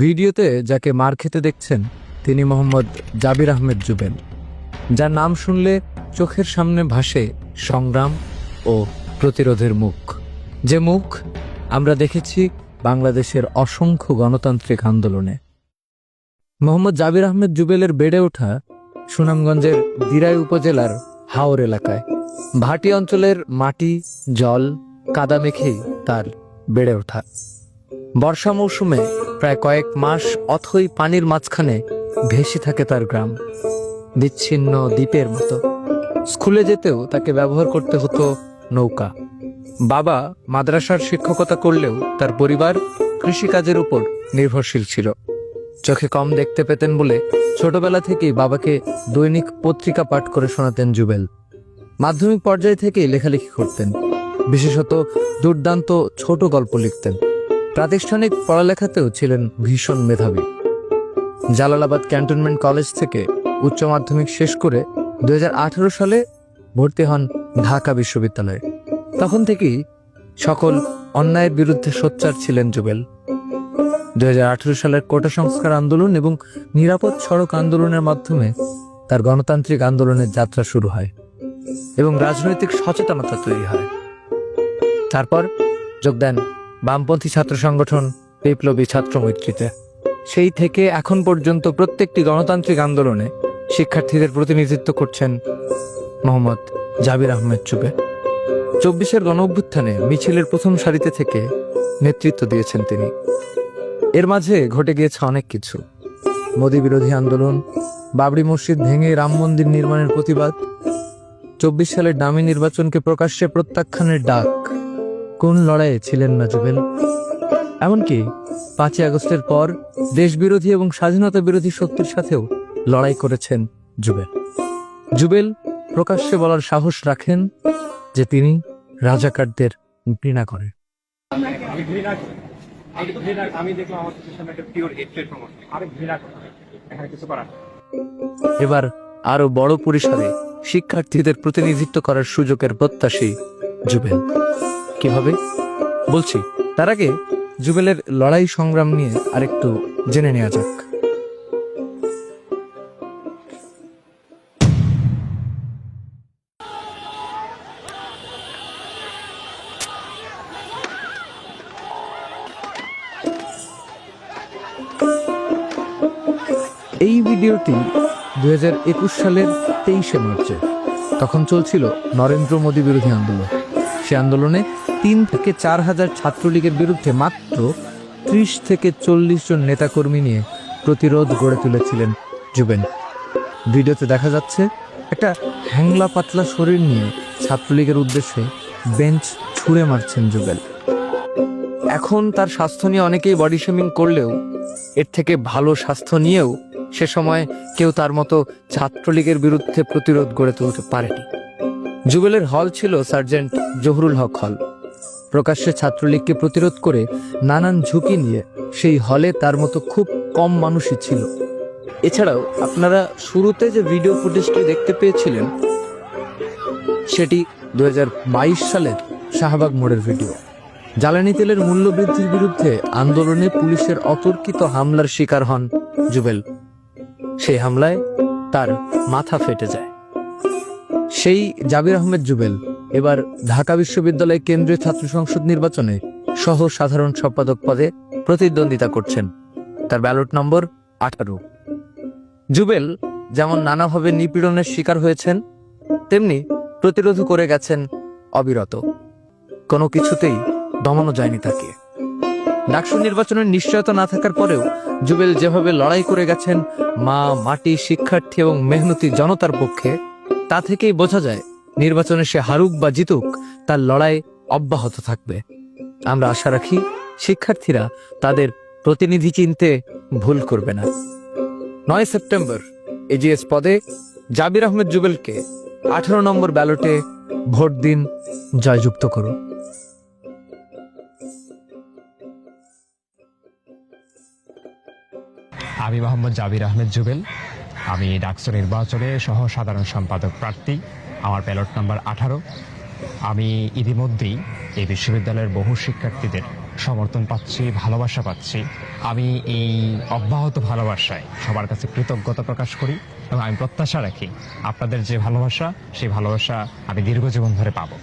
ভিডিওতে যাকে মার খেতে দেখছেন, তিনি মোহাম্মদ জাবির আহমেদ জুবেল যার নাম শুনলে চোখের সামনে ভাসে সংগ্রাম ও প্রতিরোধের মুখ। যে মুখ আমরা দেখেছি বাংলাদেশের অসংখ্য গণতান্ত্রিক আন্দোলনে। মোহাম্মদ জাবির আহমেদ জুবেলের বেড়ে ওঠা সুনামগঞ্জের দিরাই উপজেলার হাওর এলাকায়। ভাটি অঞ্চলের মাটি, জল, কাদা মেখেই তার বেড়ে ওঠা। বর্ষা মৌসুমে প্রায় কয়েক মাস অথই পানির মাঝখানে ভেসে থাকে তার গ্রাম। বিচ্ছিন্ন দ্বীপের মতো। স্কুলে যেতেও তাকে ব্যবহার করতে হতো নৌকা। বাবা মাদ্রাসার শিক্ষকতা করলেও তার পরিবার কৃষিকাজের উপর নির্ভরশীল ছিল। চোখে কম দেখতে পেতেন বলে ছোটবেলা থেকেই বাবাকে দৈনিক পত্রিকা পাঠ করে শোনাতেন জুবেল। মাধ্যমিক পর্যায় থেকেই লেখালেখি করতেন। বিশেষত দুর্দান্ত ছোট গল্প লিখতেন। প্রাতিষ্ঠানিক পড়ালেখাতেও ছিলেন ভীষণ মেধাবী। জালালাবাদ ক্যান্টনমেন্ট কলেজ থেকে উচ্চ মাধ্যমিক শেষ করে দুই সালে ভর্তি হন ঢাকা বিশ্ববিদ্যালয়ে। তখন থেকেই সকল অন্যায়ের বিরুদ্ধে সোচ্চার ছিলেন জুবেল। দুই হাজার আঠেরো সালের কোটা সংস্কার আন্দোলন এবং নিরাপদ সড়ক আন্দোলনের মাধ্যমে তার গণতান্ত্রিক আন্দোলনের যাত্রা শুরু হয় এবং রাজনৈতিক সচেতনতা তৈরি হয়। তারপর যোগ দেন বামপন্থী ছাত্র সংগঠন বিপ্লবী ছাত্র মৈত্রীতে। সেই থেকে এখন পর্যন্ত প্রত্যেকটি গণতান্ত্রিক আন্দোলনে শিক্ষার্থীদের প্রতিনিধিত্ব করছেন মোহাম্মদ জাবির আহমেদ চুবে চব্বিশের গণ অভ্যুত্থানে মিছিলের প্রথম সারিতে থেকে নেতৃত্ব দিয়েছেন তিনি। এর মাঝে ঘটে গিয়েছে অনেক কিছু। মোদী বিরোধী আন্দোলন, বাবরি মসজিদ ভেঙে রাম মন্দির নির্মাণের প্রতিবাদ, চব্বিশ সালের ডামি নির্বাচনকে প্রকাশ্যে প্রত্যাখ্যানের ডাক কোন লড়াইয়ে ছিলেন না জুবেল? এমনকি পাঁচই আগস্টের পর দেশবিরোধী এবং স্বাধীনতা বিরোধী শক্তির সাথেও লড়াই করেছেন জুবেল। জুবেল প্রকাশ্যে বলার সাহস রাখেন যে তিনি রাজাকারদের ঘৃণা করেন। এবার আরও বড় পরিসরে শিক্ষার্থীদের প্রতিনিধিত্ব করার সুযোগের প্রত্যাশী জুবেল। কীভাবে বলছি, তার আগে জুবেলের লড়াই সংগ্রাম নিয়ে আরেকটু জেনে নেওয়া যাক। এই ভিডিওটি দুই হাজার একুশ সালের তেইশে মার্চে, তখন চলছিল নরেন্দ্র মোদী বিরোধী আন্দোলন। সে আন্দোলনে তিন থেকে চার হাজার ছাত্রলীগের বিরুদ্ধে মাত্র ত্রিশ থেকে চল্লিশ জন নেতাকর্মী নিয়ে প্রতিরোধ গড়ে তুলেছিলেন জুবেন। ভিডিওতে দেখা যাচ্ছে একটা হ্যাংলা পাতলা শরীর নিয়ে ছাত্রলীগের উদ্দেশ্যে বেঞ্চ ছুঁড়ে মারছেন জুবেল। এখন তার স্বাস্থ্য নিয়ে অনেকেই বডি শেমিং করলেও এর থেকে ভালো স্বাস্থ্য নিয়েও সে সময় কেউ তার মতো ছাত্রলীগের বিরুদ্ধে প্রতিরোধ গড়ে তুলতে পারেনি। জুবেলের হল ছিল সার্জেন্ট জহুরুল হক হল। প্রকাশ্যে ছাত্রলীগকে প্রতিরোধ করে নানান ঝুঁকি নিয়ে সেই হলে তার মতো খুব কম মানুষই ছিল। এছাড়াও আপনারা শুরুতে যে ভিডিও ফুটেজটি দেখতে পেয়েছিলেন, সেটি দু হাজার বাইশ সালের শাহবাগ মোড়ের ভিডিও। জ্বালানি তেলের মূল্য বৃদ্ধির বিরুদ্ধে আন্দোলনে পুলিশের অতর্কিত হামলার শিকার হন জুবেল সেই হামলায় তার মাথা ফেটে যায়। সেই জাবির আহমেদ জুবেল এবার ঢাকা বিশ্ববিদ্যালয় কেন্দ্রীয় ছাত্র সংসদ নির্বাচনে সহ সাধারণ সম্পাদক পদে প্রতিদ্বন্দ্বিতা করছেন। তার ব্যালট নম্বর আঠারো। জুবেল যেমন নানাভাবে নিপীড়নের শিকার হয়েছেন, তেমনি প্রতিরোধ করে গেছেন অবিরত। কোনো কিছুতেই দমানো যায়নি তাকে। ডাকসু নির্বাচনের নিশ্চয়তা না থাকার পরেও জুবেল যেভাবে লড়াই করে গেছেন, মা, মাটি, শিক্ষার্থী এবং মেহনতি জনতার পক্ষে তা থেকেই বোঝা যায় নির্বাচনে সে হারুক বা জিতুক, তার লড়াই অব্যাহত থাকবে। আমরা আশা রাখি শিক্ষার্থীরা তাদের প্রতিনিধি চিনতে ভুল করবে না। নয় সেপ্টেম্বর, এজিএস পদে জাবির আহমেদ জুবেলকে আঠারো নম্বর ব্যালটে ভোট দিন জয়যুক্ত করুন। আমি মোহাম্মদ জাবির আহমেদ জুবেল আমি ডাকসু নির্বাচনে সহ সাধারণ সম্পাদক প্রার্থী, আমার ব্যালট নাম্বার আঠারো। আমি ইতিমধ্যেই এই বিশ্ববিদ্যালয়ের বহু শিক্ষার্থীদের সমর্থন পাচ্ছি, ভালোবাসা পাচ্ছি। আমি এই অব্যাহত ভালোবাসায় সবার কাছে কৃতজ্ঞতা প্রকাশ করি এবং আমি প্রত্যাশা রাখি আপনাদের যে ভালোবাসা, সেই ভালোবাসা আমি দীর্ঘ জীবন ধরে পাবো।